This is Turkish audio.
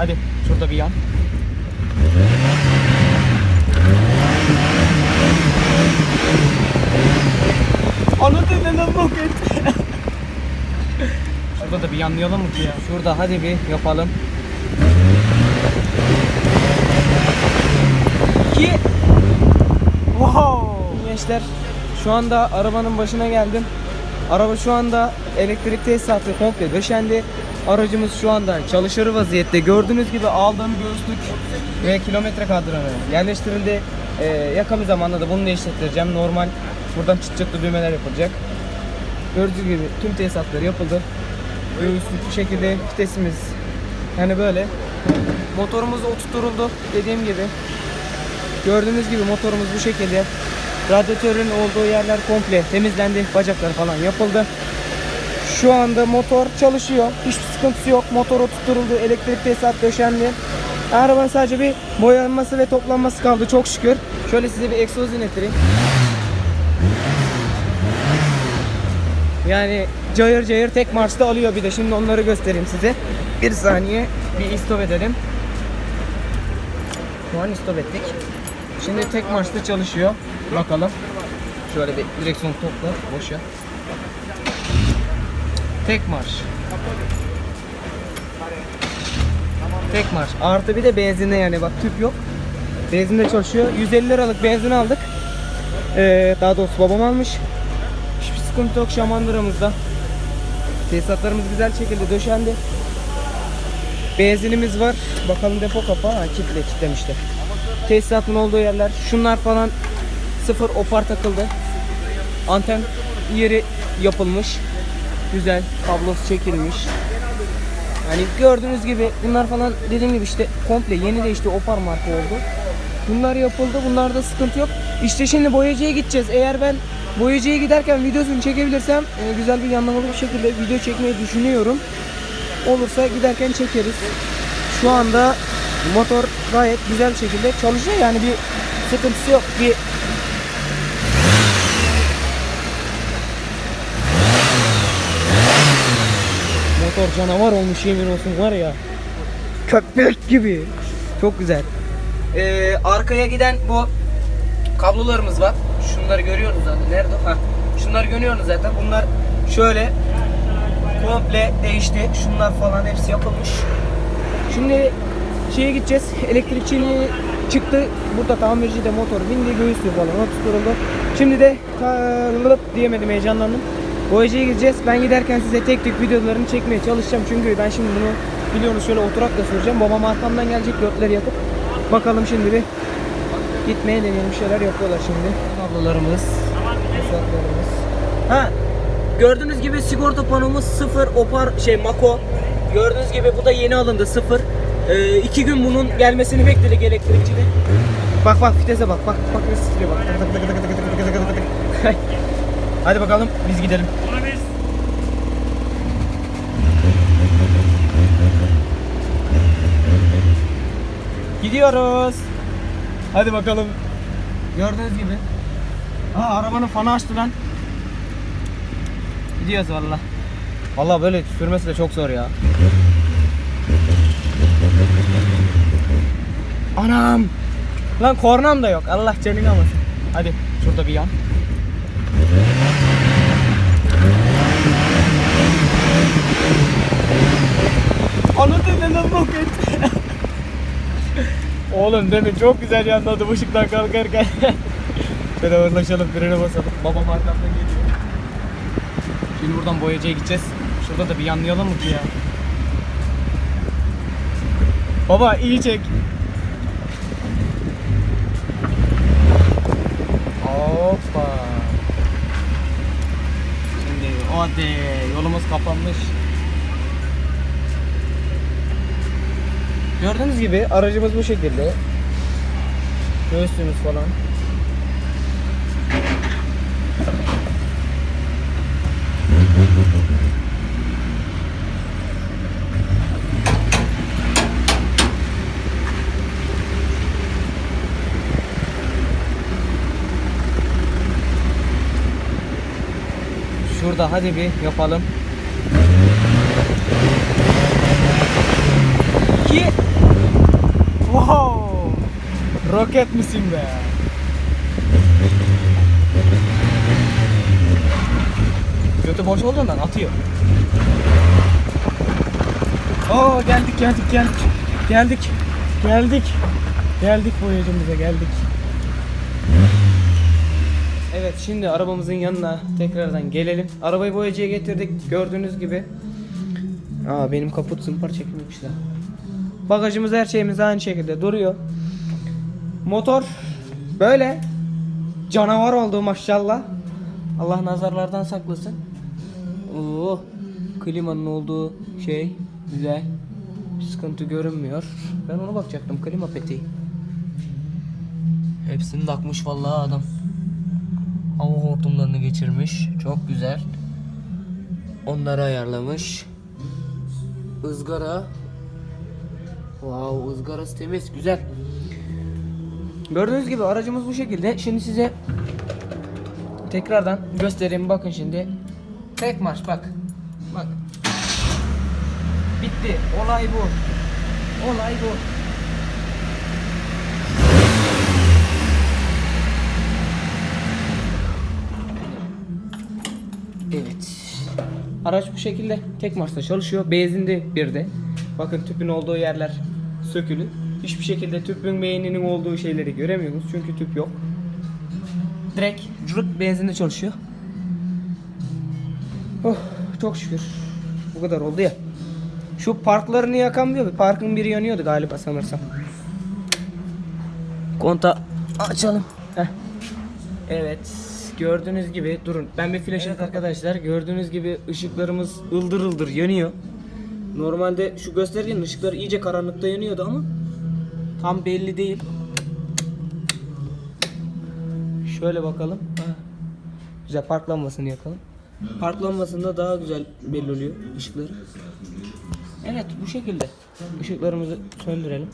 Hadi şurada bir yan. Anladın ne bok et. Şurada da bir yanlayalım mı ki ya? Şurada hadi bir yapalım. İki. Wow. Gençler şu anda arabanın başına geldim. Araba şu anda elektrik tesisatı komple döşendi. Aracımız şu anda çalışır vaziyette. Gördüğünüz gibi aldığım göğüslük ve kilometre kadranı yerleştirildi. Ee, yakın bir zamanda da bunu değiştireceğim. Normal buradan çıt çıtlı düğmeler yapılacak. Gördüğünüz gibi tüm tesisatları yapıldı. Göğüslük bu şekilde vitesimiz yani böyle. Motorumuz oturtuldu dediğim gibi. Gördüğünüz gibi motorumuz bu şekilde. Radyatörün olduğu yerler komple temizlendi. Bacaklar falan yapıldı. Şu anda motor çalışıyor. Hiçbir sıkıntısı yok. Motor oturtuldu. Elektrik tesisat döşendi. Arabanın sadece bir boyanması ve toplanması kaldı çok şükür. Şöyle size bir egzoz dinletireyim. Yani cayır cayır tek marşta alıyor bir de. Şimdi onları göstereyim size. Bir saniye bir istop edelim. Şu an istop ettik. Şimdi tek marşta çalışıyor. Bakalım. Şöyle bir direksiyon topla. Boş. Tek marş. Tek marş. Artı bir de benzinle yani bak tüp yok. Benzinle çalışıyor. 150 liralık benzin aldık. Ee, daha doğrusu babam almış. Hiçbir sıkıntı yok şamandıramızda. Tesisatlarımız güzel şekilde döşendi. Benzinimiz var. Bakalım depo kapağı. Ha, kitle kitlemişler. Tesisatın olduğu yerler. Şunlar falan sıfır opar takıldı. Anten yeri yapılmış. Güzel. Kablosu çekilmiş. Yani gördüğünüz gibi bunlar falan dediğim gibi işte komple yeni de işte opar marka oldu. Bunlar yapıldı. Bunlarda sıkıntı yok. İşte şimdi boyacıya gideceğiz. Eğer ben boyacıya giderken videosunu çekebilirsem e, güzel bir yanlamalı bir şekilde video çekmeyi düşünüyorum. Olursa giderken çekeriz. Şu anda motor gayet güzel şekilde çalışıyor. Yani bir sıkıntısı yok. Bir Motor canavar olmuş yemin olsun var ya. Köpek gibi. Çok güzel. Ee, arkaya giden bu kablolarımız var. Şunları görüyorsunuz zaten. Nerede? Ha. Şunları görüyorsunuz zaten. Bunlar şöyle komple değişti. Şunlar falan hepsi yapılmış. Şimdi şeye gideceğiz. Elektrikçiliği çıktı. Burada tamirci de motor bindi. Göğüslü falan oturtuldu. Şimdi de diyemedim heyecanlandım. Boyacıya gideceğiz. Ben giderken size tek tek videolarını çekmeye çalışacağım. Çünkü ben şimdi bunu biliyorsunuz şöyle oturak da süreceğim. Babam arkamdan gelecek dörtleri yakıp. Bakalım şimdi bir gitmeye deneyelim. Şeyler yapıyorlar şimdi. Kablolarımız. Tesisatlarımız. Ha Gördüğünüz gibi sigorta panomuz sıfır opar şey mako. Gördüğünüz gibi bu da yeni alındı sıfır. Ee, gün bunun gelmesini bekledik elektrikçide. Bak bak vitese bak bak bak nasıl titriyor bak. Hadi bakalım biz gidelim. Gidiyoruz. Hadi bakalım. Gördüğünüz gibi. Aa arabanın fanı açtı lan. Gidiyoruz valla. Valla böyle sürmesi de çok zor ya. Anam. Lan kornam da yok. Allah canını almasın. Hadi şurada bir yan. Anladın ne bok et. Oğlum demin çok güzel yanladı bu ışıktan kalkarken. Şöyle ağırlaşalım frene basalım. Babam arkamdan geliyor. Şimdi buradan boyacıya gideceğiz. Şurada da bir yanlayalım mı ki ya? Baba iyi çek. Hoppa. Şimdi hadi yolumuz kapanmış. Gördüğünüz gibi aracımız bu şekilde. Göğsümüz falan. Şurada hadi bir yapalım. 2 Wow! Roket misin be? Götü boş olduğundan atıyor. Oo geldik geldik geldik. Geldik. Geldik. Geldik boyacımıza geldik. Evet şimdi arabamızın yanına tekrardan gelelim. Arabayı boyacıya getirdik gördüğünüz gibi. Aa benim kaput zımpar çekmemişler. Bagajımız her şeyimiz aynı şekilde duruyor. Motor böyle canavar oldu maşallah. Allah nazarlardan saklasın. Oo, klimanın olduğu şey güzel. Sıkıntı görünmüyor. Ben ona bakacaktım klima peteği. Hepsini takmış vallahi adam. Hava hortumlarını geçirmiş. Çok güzel. Onları ayarlamış. Izgara. Wow, ızgarası temiz, güzel. Gördüğünüz gibi aracımız bu şekilde. Şimdi size tekrardan göstereyim. Bakın şimdi. Tek marş bak. Bak. Bitti. Olay bu. Olay bu. Evet. Araç bu şekilde tek marşta çalışıyor. Benzinde bir de. Bakın tüpün olduğu yerler sökülü. Hiçbir şekilde tüpün beyninin olduğu şeyleri göremiyoruz. Çünkü tüp yok. Direkt cırık benzinde çalışıyor. Oh çok şükür. Bu kadar oldu ya. Şu parklarını yakamıyor. Bir parkın biri yanıyordu galiba sanırsam. Konta açalım. Heh. Evet. Gördüğünüz gibi durun. Ben bir flash evet, arkadaşlar. Gördüğünüz gibi ışıklarımız ıldır ıldır yanıyor. Normalde şu göstergenin ışıkları iyice karanlıkta yanıyordu ama tam belli değil. Şöyle bakalım. Ha. Güzel park lambasını yakalım. Park lambasında daha güzel belli oluyor ışıkları. Evet bu şekilde. Işıklarımızı söndürelim.